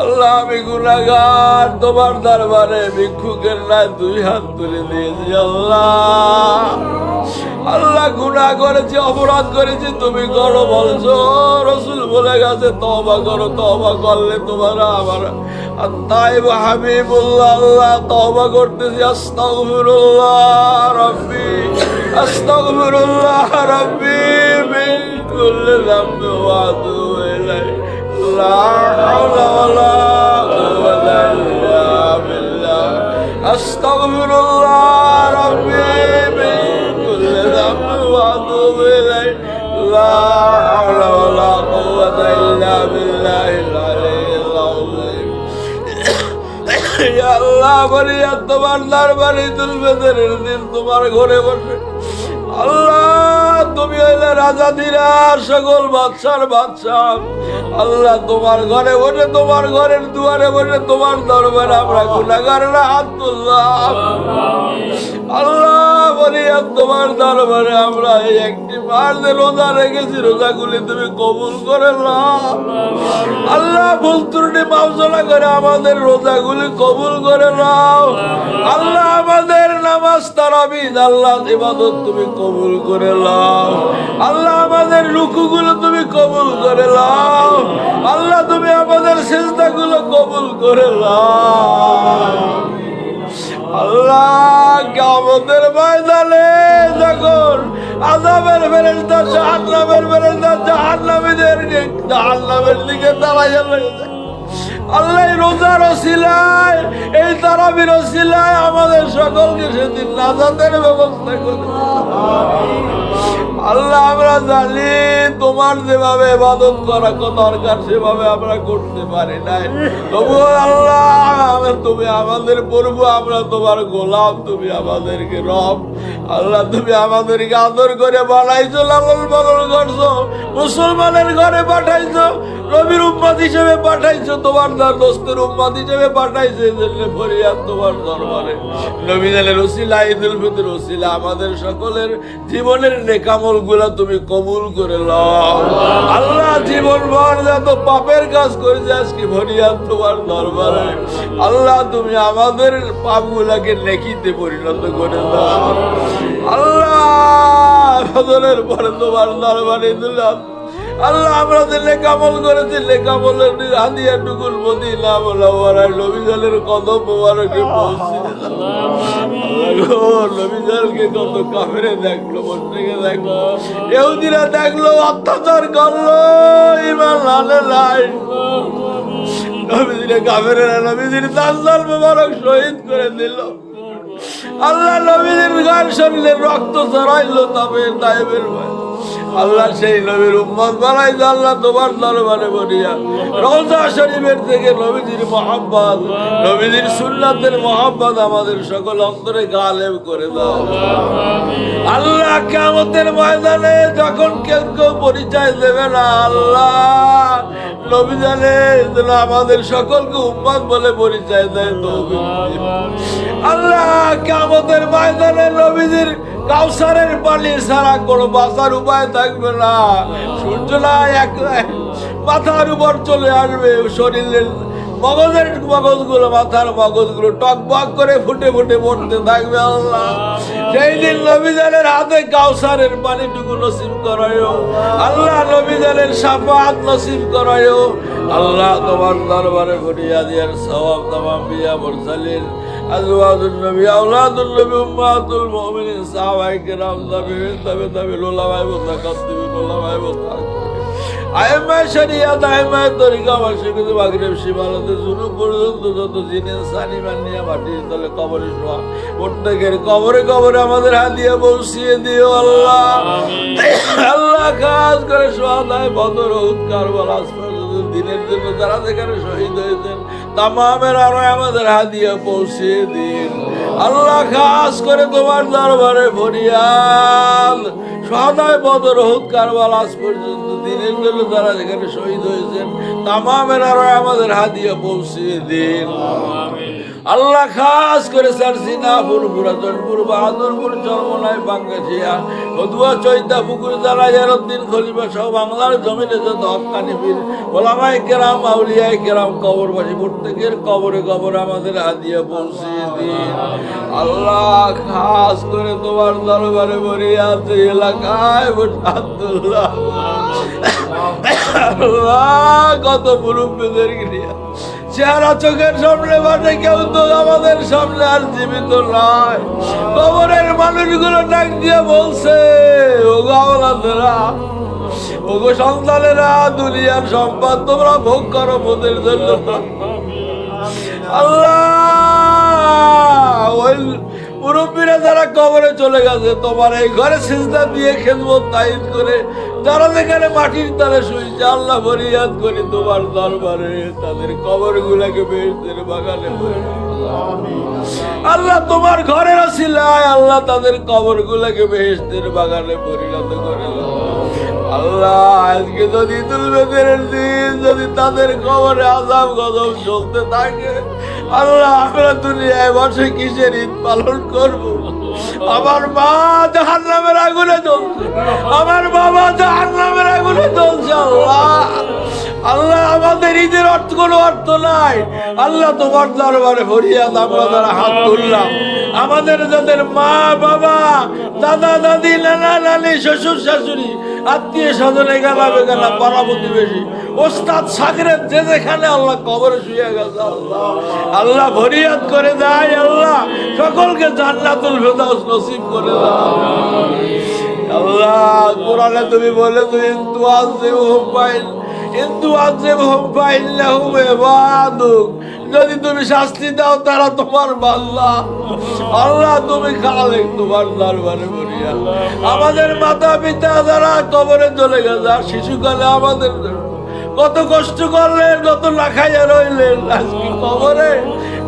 আল্লাহ, আমি গুনাগার তোমার দরবারে ভিক্ষুকের নাই দুই হাত তুলে দিয়েছি, আল্লাহ। আল্লাহ গুনাহ করেছি, অপরাধ করেছি, তুমি করো বলছো। রসুল বলে গেছে তবা করো তবা করলে তোমার আমার তাই হাবিবুল্লাহ, আল্লাহ তবা করতেছি, আস্তাগফিরুল্লাহ রাব্বি আস্তাগফিরুল্লাহ রাব্বি, মিন কুল্লি যামবি لا حول ولا قوة إلا بالله أستغفر الله ربي من كل ذنب وأتوب إليه لا حول ولا قوة إلا بالله العلي العظيم يا الله بني তোমার দরবারে তুলবে দিন তোমার ঘরে বসে আল্লাহ তুমি হইলে রাজা ধীরা সকল বাদশার বাচ্চা আল্লাহ তোমার ঘরে বসে তোমার ঘরের দুয়ারে বসে তোমার দরবারে আমরা গুণাগারেরা হাত তুললাম আল্লাহ বলি তোমার দরবারে আমরা এই একটি মাস রোজা রেখেছি, রোজাগুলি তুমি কবুল করে নাও। আল্লাহ ভুল ত্রুটি মাফজলা করে আমাদের রোজাগুলি কবুল করে নাও। নামাজ তারাবিদ আল্লাহ ইবাদত তুমি কবুল করে নাও। আল্লাহ আমাদের রুকুগুলো তুমি কবুল করে নাও। আল্লাহ তুমি আমাদের সেজদাগুলো কবুল করে নাও। আল্লাহ জাহান্নামের দিকে দাঁড়াইয়া আল্লাহ রোজার ওসিলায় এই তারাবির ওসিলায় আমাদের সকলকে সেদিন নাজাতের ব্যবস্থা করে আল্লাহ, আমরা জানি তোমার যেভাবে ইবাদত করা দরকার, সেভাবে আমরা করতে পারি নাই। তবু আল্লাহ তুমি আমাদের প্রভু আমরা তোমার গোলাম, তুমি আমাদেরকে রব। আল্লাহ, তুমি আমাদেরকে আদর করে বানাইছো লালন পালন করছ, মুসলমানের ঘরে পাঠাইছো, নবীর উম্মাদ হিসেবে পাঠাইছো, তোমার দর দোস্তের উম্মাদ হিসেবে পাঠাইছো ফরিয়াদ তোমার দরবারে। নবী জানের ওসিলা, ঈদুল ফিতর ওসিলা, আমাদের সকলের জীবনের নেকামল গুলা তুমি কবুল করে আল্লাহ জীবন ভর যত পাপের কাজ করেছে, আজকে ভরিয়া তোমার দরবারে। আল্লাহ তুমি আমাদের পাপ গুলাকে নেকিতে পরিণত করে দাও। আল্লাহ পরে তোমার দরবারে দিলাম আল্লাহ আমরা যে লেখামল করেছি লেখামলের নবীজালের কদম মোবারকে পৌঁছে কত দেখল মন্ত্রীকে দেখল এহুদিরা দেখল, অত্যাচার করল ইমান আনে নাই। নবীজিরে নবীজির মোবারক শহীদ করে দিল। আল্লাহ নবীদের গান শরীরের রক্ত চড়াইলো তবে তাইবের ভাই আল্লাহ সেই নবীর উম্মত বানাই আল্লাহ তোমার দরবারে বলিয়া রওজা শরীফের থেকে নবীজির মোহাম্মদ নবীজির সুন্নাতের মোহাম্মদ আমাদের সকল অন্তরে গালেব করে দাও। আল্লাহ কেমতের ময়দানে যখন কেউ কেউ পরিচয় দেবে না, আল্লাহ নবী জানে আমাদের সকলকে উম্মত বলে পরিচয় দেয় তো আল্লাহ কামতের ময়দানে নবীজির কাউসারের পানি ছাড়া কোনো বাঁচার উপায় থাকবে না। সূর্য না এক মাথার উপর চলে আসবে, শরীরের মগজের মগজগুলো মাথার মগজগুলো টকবক করে ফুটে ফুটে পড়তে থাকবে আল্লাহ। সেই দিন নবীজানের হাতে কাউসারের পানিটুকু নসিব করায়ও আল্লাহ নবীজানের সাফাত নসিব করায়ও আল্লাহ তোমার দরবারে ঘটিয়া দিয়ার সওয়াব তামাম বিয়া মুরসালিন। আওলাদুন নবী উম্মাতুল মুমিনিন সাহাবায়ে কেরাম তাবিঈন তাবে তাবে উলামায়ে মুতাকাদ্দিমিন উলামায়ে মুতাআখিরিন আইমায় শরিয়াত আইমায় তরিকা মাসিকুদ মাগরিব সীমানাতে শুরু পর্যন্ত যত জিনিস সানি বানিয়া মাটির তলে কবরে শোয়া। প্রত্যেকের কবরে কবরে আমাদের হাদিয়া বসিয়ে দিও আল্লাহ। আল্লাহ কাজ করে সোয়াদায় বদর উৎকার বলাস দিনের জন্য যারা যেখানে শহীদ হয়েছেন তামামের আরও আমাদের হাদিয়া পৌঁছিয়ে দিন। খাস করে তোমার দরবারে ফরিয়াল সদায় বদর হুদ, কারবাল, আজ পর্যন্ত দিনের জন্য তারা যেখানে শহীদ হয়েছেন, তামামের আরও আমাদের হাদিয়া পৌঁছে দিন। আল্লাহ খাস করে স্যার সিনাপুর পুরাতনপুর বাহাদুরপুর চরমনায় বাঙ্গাছিয়া হদুয়া চৈতা পুকুর দ্বারা ইয়ারুদ্দিন খলিফা সহ বাংলার জমিনে যত হকানি বীর ওলামাই কেরাম আউলিয়াই কেরাম, কবরবাসী, প্রত্যেকের কবরে কবর আমাদের হাদিয়া পৌঁছে দিন। আল্লাহ খাস করে তোমার দরবারে আছে এলাকায় আব্দুল্লাহ। আল্লাহ, কত মুরব্বীদের নিয়ে চেহারা চোখের সামনে বাটে কেউ তো আমাদের সামনে আর জীবিত নয়। কবরের মানুষগুলো ডাক দিয়ে বলছে ও গাওলাদেরা ওগো সন্তানেরা দুনিয়ার সম্পদ তোমরা ভোগ করো মোদের জন্য। আল্লাহ ওই মুরব্বীরা যারা কবরে চলে গেছে, তোমার এই ঘরে সিজদা দিয়ে খেদমত তাইদ করে, যারা যেখানে মাটির তালে শুয়েছে আল্লাহ ফরিয়াদ করি তোমার দরবারে, তাদের কবর গুলাকে বেশদের বাগানে আল্লাহ তোমার ঘরের আসিলায় আল্লাহ তাদের কবর গুলাকে বেহেস্তের বাগানে পরিণত করে আল্লাহ, আজকে যদি তুলবেদের দিন যদি তাদের কবরে আজাব গজব চলতে থাকে আল্লাহ, আমরা দুনিয়ায় বসে কিসের ঈদ পালন করব? আমার মা জাহান নামের আগুনে চলছে আমার বাবা জাহান নামের আগুনে চলছে আল্লাহ। আল্লাহ, আমাদের ঈদের অর্থ কোনো অর্থ নাই। আল্লাহ তোমার দরবারে ফরিয়াদ, আমরা যারা হাত তুললাম। আমাদের যাদের মা, বাবা, দাদা, দাদি, নানা, নানি, শ্বশুর, শাশুড়ি আত্মীয় স্বজনে গেলা বেগালা পাড়া প্রতিবেশী। ওস্তাদ সাগরের যে যেখানে আল্লাহ কবরে শুয়ে গেছে, আল্লাহ। আল্লাহ ভরিয়াত করে দেয়, আল্লাহ। সকলকে জান্নাতুল ফেদাউস নসিব করে দাও আল্লাহ, কোরআনে তুমি বলে তুমি ইন্তু ইবাদুক। যদি তুমি শাস্তি দাও, তারা তোমার বাল্লা আল্লাহ তুমি খালেক তোমার দরবারে বলিয়া আমাদের মাতা পিতা যারা, কবরে চলে গেছে, আর শিশুকালে আমাদের কত কষ্ট করলেন, কত না খাইয়া রইলেন। আজকে কবরে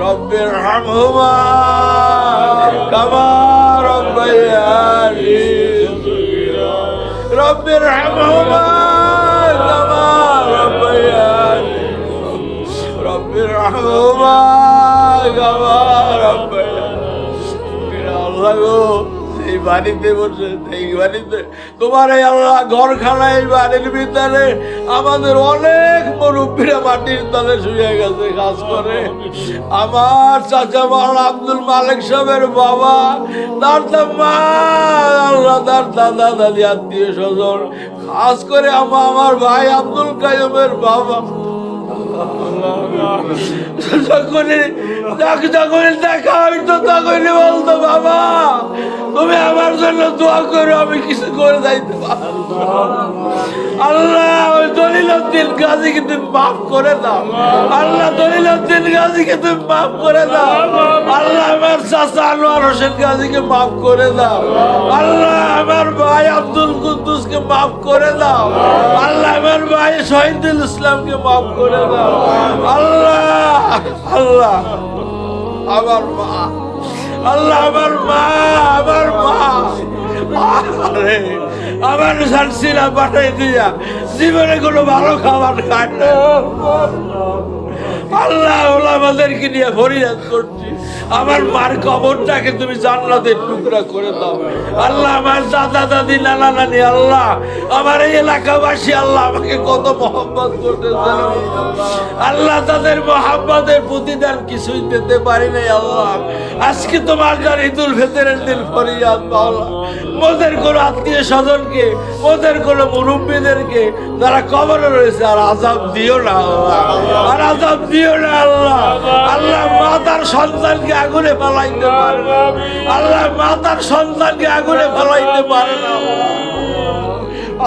رب ارحمهما كما ربياني. رب ارحمهما كما ربياني. رب ارحمهما كما ربياني. الله এই বাড়িতে বসে এই বাড়িতে তোমার এই আল্লাহ ঘরখানা এই বাড়ির ভিতরে আমাদের অনেক মুরব্বীরা মাটির তলে শুয়ে গেছে, কাজ করে। আমার চাচা মাল আব্দুল মালিক সাহেবের বাবা, তার মা, আল্লাহ, তার দাদা, দাদি, আত্মীয় স্বজন খাস করে আমা আমার ভাই আব্দুল কাইমের বাবা। যখনই যখনই দেখা হইতো, তখনই বলতো, বাবা তুমি আমার জন্য দোয়া করো, আমি কিছু করে যাইতে আল্লাহ, ওই দলিলুদ্দিন গাজীকে তুমি মাফ করে দাও। আল্লাহ দলিলুদ্দিন গাজীকে তুমি মাফ করে দাও। আল্লাহ, আমার চাচা আনোয়ার হোসেন গাজীকে মাফ করে দাও। আল্লাহ, আমার ভাই আব্দুল কুদ্দুসকে মাফ করে দাও। আল্লাহ, আমার ভাই শহীদুল ইসলামকে মাফ করে দাও। আল্লাহ আল্লাহ, আমার মা। আল্লাহ, আমার মা আমার মা। আরে আমার সানসিনা পাঠাই দিয়া, জীবনে কোনো ভালো খাবার খায় না। আল্লাহ আমাদেরকে নিয়ে ফরিয়াদ করছি। আমার মার কবরটাকে তুমি জান্নাতের টুকরা করে দাও। আল্লাহ, আমার দাদা, দাদি, নানা, নানি, আল্লাহ, আমার এই এলাকাবাসী, আল্লাহ, আমাকে কত মহব্বত করতেছে আল্লাহ, তাদের মহাব্বতের প্রতিদান কিছুই দিতে পারি নাই, আল্লাহ। আজকে তোমার যার ঈদুল ফেতরের দিন ফরিয়াদ, মাওলা। মোদের কোনো আত্মীয় স্বজনকে, মোদের কোনো মুরব্বীদেরকে যারা কবরে রয়েছে, আর আজাব দিও না আর আজাব দিও না আল্লাহ। আল্লাহ মাতার সন্তানকে আগুনে ফেলাইতে পারে আল্লাহ মাতার সন্তানকে আগুনে ফেলাইতে পারে না।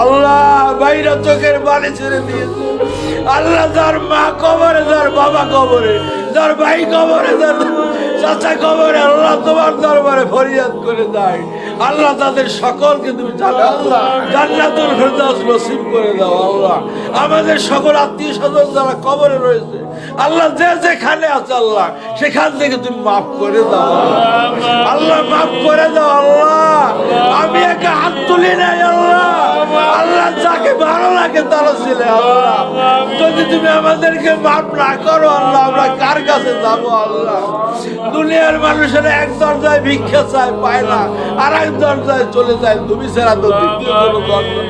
আল্লাহ বাইরে চোখের বাড়ি ছেড়ে দিয়েছে। আল্লাহ যার মা কবরে, যার বাবা কবরে, যার ভাই কবরে, যার চাচা কবরে, আল্লাহ তোমার দরবারে ফরিয়াদ করে দেয়। আল্লাহ তাদের সকলকে তুমি জান্নাতুল ফেরদাউস নসিব করে দাও আল্লাহ। আমাদের সকল আত্মীয় স্বজন যারা কবরে রয়েছে আল্লাহ যে যেখানে আছে আল্লাহ সেখান থেকে তুমি মাফ করে দাও আল্লাহ। আল্লাহ মাফ করে দাও আল্লাহ। আমি একা হাত তুলি নাই আল্লাহ। আল্লাহ যাকে ভালো লাগে তারা ছেলে আল্লাহ। যদি তুমি আমাদেরকে মাফ না করো আল্লাহ, আমরা কার কাছে যাব আল্লাহ? দুনিয়ার মানুষেরা এক দরজায় ভিক্ষা চায়, পায় না। আর এক দরজায় চলে যায়, তুমি ছাড়া তো দ্বিতীয় কোনো দরজা।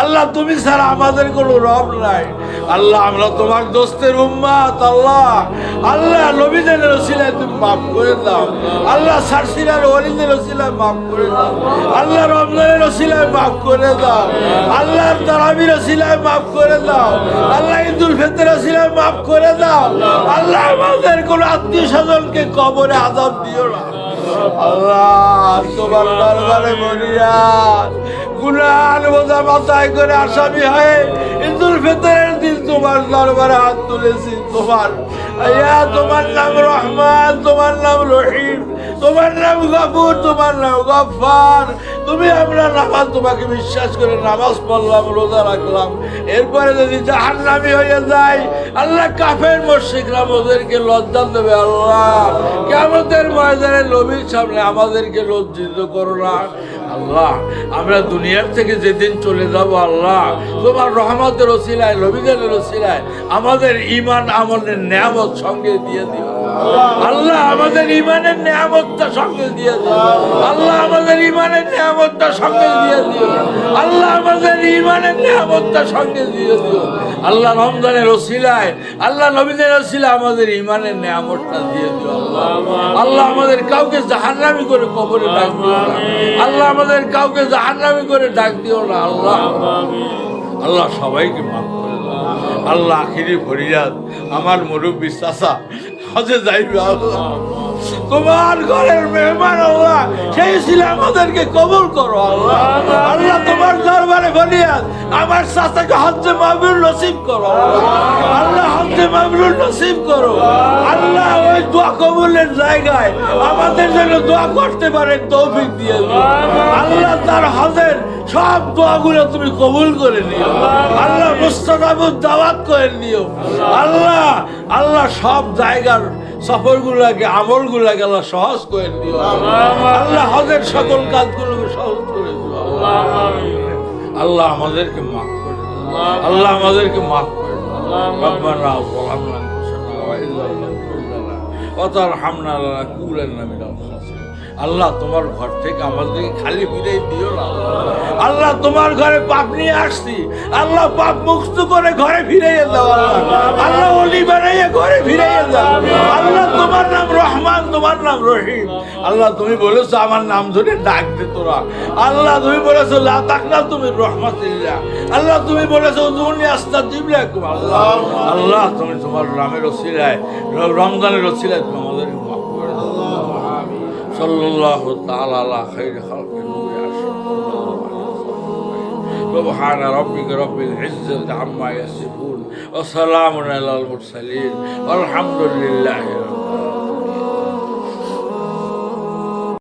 আল্লাহ, তুমি ছাড়া আমাদের কোনো রব নাই। আল্লাহ, আমরা তোমার দোস্তের উম্মাত, আল্লাহ। আল্লাহ, নবীদের রসিলায় তুমি মাফ করে দাও। আল্লাহ সারসিলার ওলিদের রসিলায় মাফ করে দাও। আল্লাহ, রমজানের রসিলায় মাফ করে দাও। আল্লাহ তারাবির রসিলায় মাফ করে দাও। আল্লাহ, ঈদুল ফিতর রসিলায় মাফ করে দাও। আল্লাহ, আমাদের কোনো আত্মীয় স্বজনকে কবরে আজাব দিও না। আল্লাহ তোমার দরবারে মরিয়া গুনাহ বোঝা মাথায় করে আসামি হয়ে ঈদুল ফিতরের দিন তোমার হাত তুলেছি, তোমার। আয়া, তোমার নাম রহমান, তোমার নাম রহিম, তোমার নাম গফুর, তোমার নাম গফার তুমি আমরা নামাজ, তোমাকে বিশ্বাস করে নামাজ পড়লাম, রোজা রাখলাম। এরপরে যদি জাহান নামি হয়ে যায়, আল্লাহ কাফের মসজিদরা ওদেরকে লজ্জা দেবে, আল্লাহ। কেমতের ময়দানে নবীর সামনে আমাদেরকে লজ্জিত করো না। আল্লাহ, আমরা দুনিয়ার থেকে যেদিন চলে যাব আল্লাহ, তোমার রহমতের ওসিলায় নবীদের ওসিলায়, আমাদের ইমান আমলের নিয়ামত সঙ্গে দিয়ে দিও। আল্লাহ আমাদের ইমানের নিয়ামতটা সঙ্গে দিয়ে দিও। আল্লাহ আমাদের ইমানের নিয়ামতটা সঙ্গে দিয়ে দিও। আল্লাহ আমাদের ইমানের নিয়ামতটা সঙ্গে দিয়ে দিও। আল্লাহ রমজানের ওসিলায়, আল্লাহ নবীদের ওসিলায় আমাদের ইমানের নিয়ামতটা দিয়ে দিও আল্লাহ। আমাদের কাউকে জাহান্নামি করে কবরে ডাক দিও না। আল্লাহ আমাদের কাউকে জাহান্নামি করে ডাক দিও না আল্লাহ। আল্লাহ সবাইকে মাফ করে আল্লাহ আখিরি ফরিয়াদ। আমার মুরব্বী চাষা হজে যাইবে আল্লাহ। তোমার ঘরের মেহমান আল্লাহ, সেই ছিল আমাদেরকে কবুল করো আল্লাহ। আল্লাহ তোমার দরবারে ফরিয়াদ, আমার চাচাকে হজ্জে মাহবুল নসিব করো। আল্লাহ। হজ্জে মাহবুল নসিব করো। আল্লাহ কবুলের জায়গায় আমাদের জন্য দোয়া করতে পারে তৌফিক দিয়ে আল্লাহ তার হজের সব দোয়াগুলো তুমি কবুল করে নিও। আল্লাহ মুস্তাদাবুদ দাওয়াত করে নিও। আল্লাহ আল্লাহ সব জায়গার সফরগুলোকে, আমলগুলোকে আল্লাহ সহজ করে দিও আল্লাহ হজের সকল কাজগুলোকে সহজ করে দিও। আল্লাহ আমাদেরকে মাফ করে আল্লাহ আমাদেরকে মাফ করে দাও। রব্বানা ওয়ালামনা আনফুসানা ওয়া ইল্লা তাগফির লানা ওয়া আল্লাহ তোমার ঘর থেকে আমাদেরকে খালি ফিরে দিও না। আল্লাহ তোমার ঘরে পাপ নিয়ে আসছি। আল্লাহ পাপ মুক্ত করে ঘরে ফিরে আল্লাহ অলি ঘরে ফিরে আল্লাহ তোমার নাম রহমান, তোমার নাম রহিম। আল্লাহ তুমি বলেছ আমার নাম ধরে ডাক দে তোরা। আল্লাহ তুমি বলেছ, লা তাকনা তুমি রহমাতিল্লাহ। আল্লাহ তুমি বলেছ দুনি আস্তা দিবলাকুম। আল্লাহ আল্লাহ তুমি তোমার নামের ওসিলায়, রমজানের ওসিলায় তুমি দাও صلى الله تعالى على خير خلق النور سبحان ربك رب العزة عما يصفون وسلام على المرسلين والحمد لله رب العالمين.